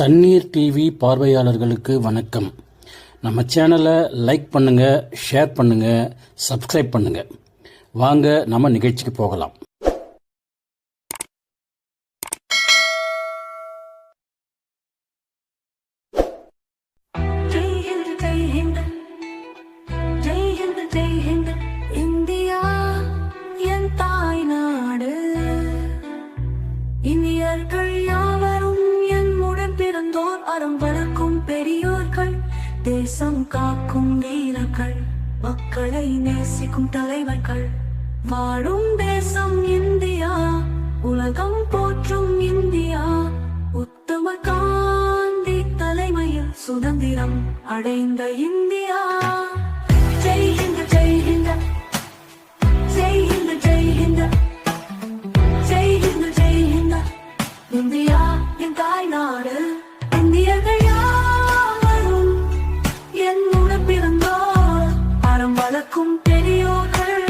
தண்ணீர் டிவி பார்வையாளர்களுக்கு வணக்கம். நம்ம சேனலை லைக் பண்ணுங்கள் ஷேர் பண்ணுங்கள் சப்ஸ்கிரைப் பண்ணுங்கள் வாங்க நம்ம நிகழ்ச்சிக்கு போகலாம். பெரியோர்கள் தேசம் காக்கும் வீரர்கள் மக்களை நேசிக்கும் தலைவர்கள். வாழும் தேசம் இந்தியா உலகம் போற்றும் இந்தியா. உத்தம காந்தி தலைமையில் சுதந்திரம் அடைந்த இந்தியா. ஜெய் அறம் பெரியோர்கள்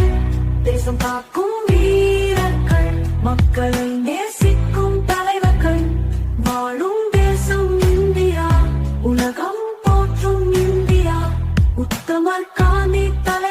தேசம் காக்கும் வீரர்கள் மக்களை நேசிக்கும் தலைவர்கள் வாழும் தேசம் இந்தியா உலகம் போற்றும் இந்தியா உத்தமர் காந்தி தலை